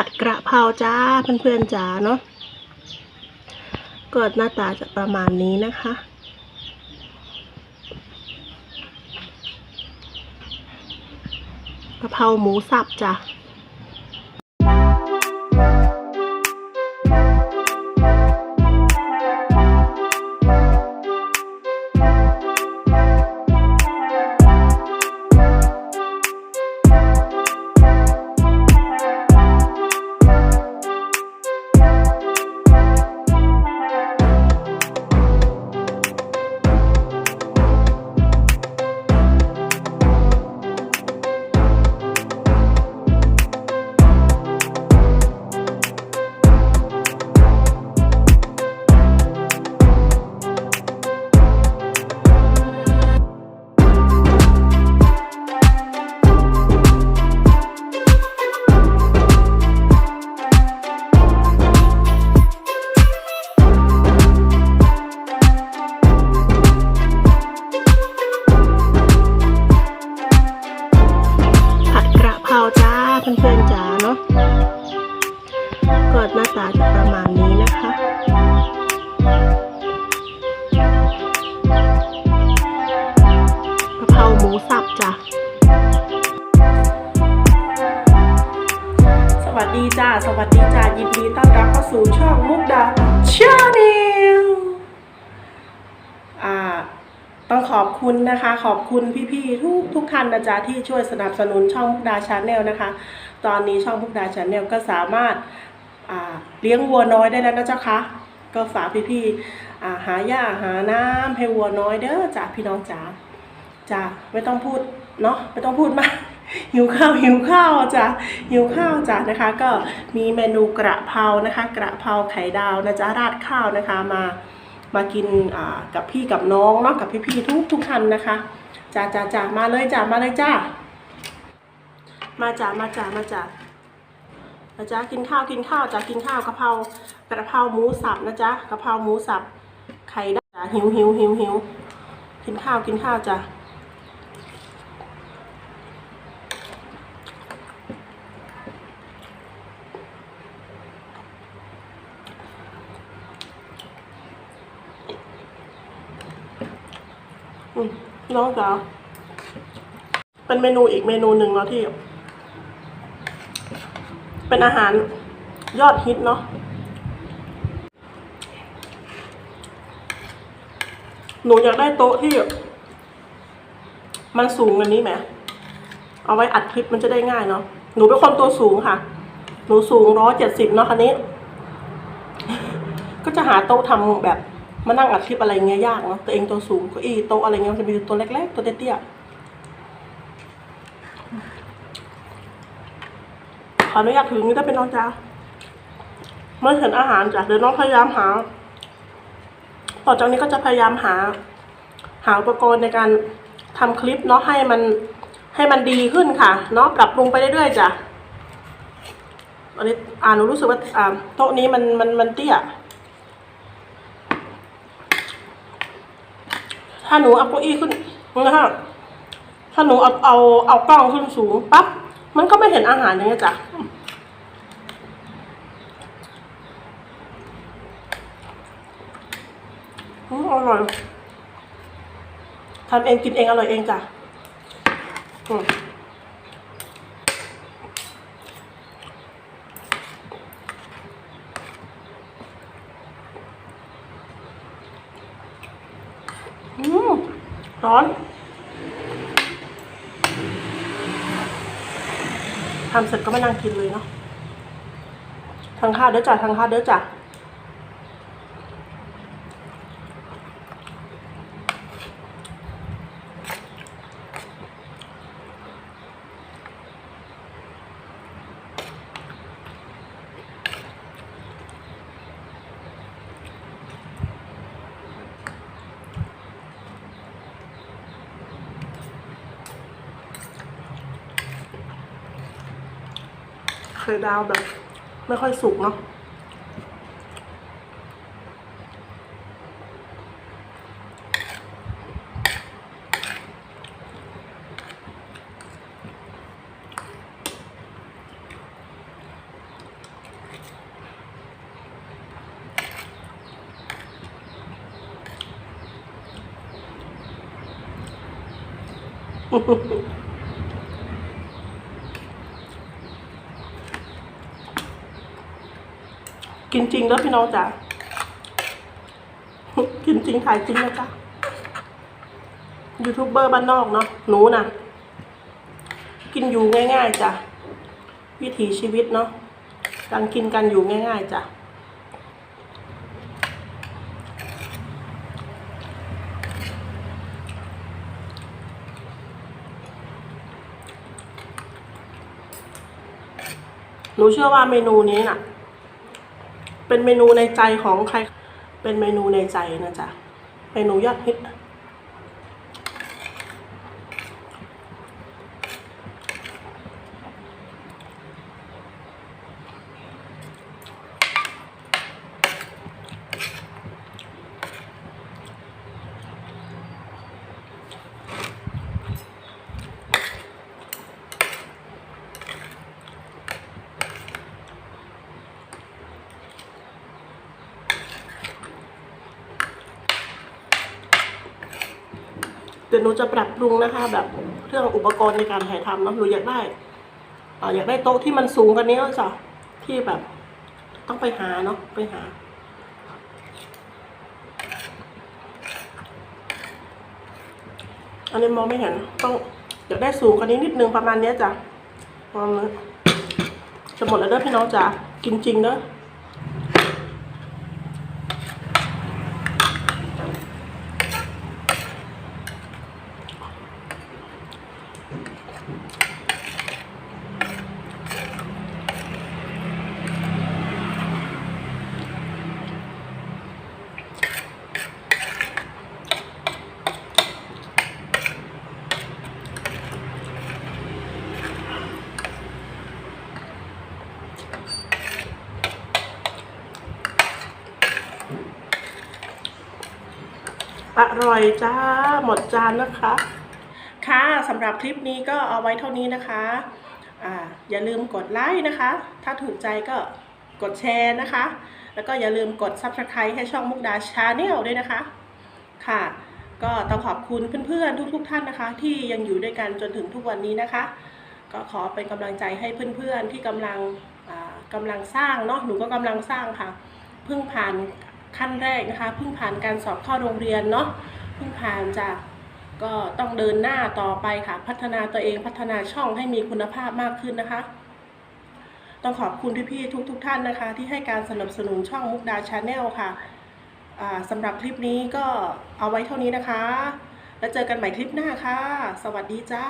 ผัดกระเพราจ้าเพื่อนๆจ้าเนาะก็หน้าตาจะประมาณนี้นะคะ กระเพราหมูสับจ้ะ้าจะประมาณนี้นะคะกะเพราหมูสับจ้ะ สวัสดีจ้า สวัสดีจ้า ยินดีต้อนรับเข้าสู่ช่องมุกดาชาแนลอ่าต้องขอบคุณนะคะ ขอบคุณพี่ๆทุกทุกท่านนะจ๊ะที่ช่วยสนับสนุนช่องมุกดาชาแนลนะคะ ตอนนี้ช่องมุกดาชาแนลก็สามารถ เลี้ยงวัวน้อยได้แล้วนะเจ้าคะก็ฝากพี่ๆหาหญ้าหาน้ำให้วัวน้อยเด้อจ้าพี่น้องจ๋าจ้าไม่ต้องพูดเนาะไม่ต้องพูดมากหิวข้าวหิวข้าวจ้ะหิวข้าวจ้ะนะคะ ก็มีเมนูกระเพรานะคะ กระเพราไข่ดาวนะจ๊ะราดข้าวนะคะมามากินกับพี่กับน้องเนาะกับพี่ๆทุกทุกท่านนะคะจ้าจ้าจ้ามาเลยจ้ามาเลยจ้ามาจ้ามาจ้ามาจ้า นะจ๊ะกินข้าวกินข้าวจ้ากินข้าวกะเพรากระเพราหมูสับนะจ๊ะกะเพราหมูสับไข่ดาวจ้ะหิวหิวหิวหิวกินข้าวกินข้าวจ้าอืมน้องจ๋าเป็นเมนูอีกเมนูหนึ่งเนาะที่ เป็นอาหารยอดฮิตเนาะหนูอยากได้โต๊ะที่ มันสูงกว่านี้ไหมเอาไว้อัดคลิปมันจะได้ง่ายเนาะหนูเป็นคนตัวสูงค่ะ หนูสูงร้อยเจ็ดสิบเนาะคันนี้ ก็จะหาโต๊ะทำแบบมานั่งอัดคลิปอะไรเงี้ยยากเนาะตัวเองตัวสูงเก็อีโต๊ะอะไรเงี้ยมันจะมีตัวเล็กๆ ตัวเตี้ยๆ ขออนุญาตถือนี่ได้เป็นน้องจ้าเมื่อเห็นอาหารจ้ะเดี๋ยวน้องพยายามหา ต่อจากนี้ก็จะพยายามหา หาอุปกรณ์ในการทำคลิปเนาะให้มันให้มันดีขึ้นค่ะ เนาะปรับปรุงไปเรื่อยๆจ้ะอันนี้อ่าหนูรู้สึกว่าอ่าโต๊ะนี้มันมันมันเตี้ยถ้าหนูเอาเก้าอี้ขึ้นนะคะถ้าหนูเอาเอาเอากล้องขึ้นสูงปั๊บ มันก็ไม่เห็นอาหารอย่างเงี้ยจ้ะอืมอร่อยทำเองกินเองอร่อยเองจ้ะอืมอืมร้อน ทำเสร็จก็มานั่งกินเลยเนาะทางข้าวเด้อจ้ะทางข้าวเด้อจ้ะ ไข่ดาวแบบ ไม่ค่อยสุกเนาะ呵呵呵。 กินจริงแล้วพี่น้องจ๋ากินจริงถ่ายจริงนะจ๊ะยูทูบเบอร์บ้านนอกเนาะหนูนะกินอยู่ง่ายๆจ้ะวิถีชีวิตเนาะการกินกันอยู่ง่ายๆจ้ะหนูเชื่อว่าเมนูนี้น่ะ เป็นเมนูในใจของใคร เป็นเมนูในใจนะจ๊ะ เมนูยอดฮิต เดี๋ยวหนูจะปรับปรุงนะคะ แบบเรื่องอุปกรณ์ในการถ่ายทำเนาะหนูอยากได้ออยากได้โต๊ะที่มันสูงกว่านี้จ้ะที่แบบ ต้องไปหาเนาะไปหาอันนี้มองไม่เห็นต้องอยากได้สูงกว่านี้นิดนึงประมาณนี้จ้ะประมาณนี้จะหมดแล้วเด้อพี่น้องจ๋ากินจริงเด้อ อร่อยจ้า หมดจานนะคะ ค่ะสำหรับคลิปนี้ก็เอาไว้เท่านี้นะคะอ่าอย่าลืมกดไลค์นะคะ ถ้าถูกใจก็กดแชร์นะคะ แล้วก็อย่าลืมกด Subscribe ให้ช่องมุกดาชาแนลด้วยนะคะ ค่ะ ก็ต้องขอบคุณเพื่อนๆ ทุกๆ ท่านนะคะ ที่ยังอยู่ด้วยกันจนถึงทุกวันนี้นะคะ ก็ขอเป็นกำลังใจให้เพื่อนๆที่กำลังอ่ากำลังสร้างเนาะหนูก็กำลังสร้างค่ะ เพิ่งผ่าน ขั้นแรกนะคะเพิ่งผ่านการสอบเข้าโรงเรียนเนาะเพิ่งผ่านจากก็ต้องเดินหน้าต่อไปค่ะ พัฒนาตัวเองพัฒนาช่องให้มีคุณภาพมากขึ้นนะคะ ต้องขอบคุณพี่ๆทุกๆท่านนะคะ ที่ให้การสนับสนุนช่องมุกดาชาแนลค่ะสำหรับคลิปนี้ก็เอาไว้เท่านี้นะคะ แล้วเจอกันใหม่คลิปหน้าค่ะ สวัสดีจ้า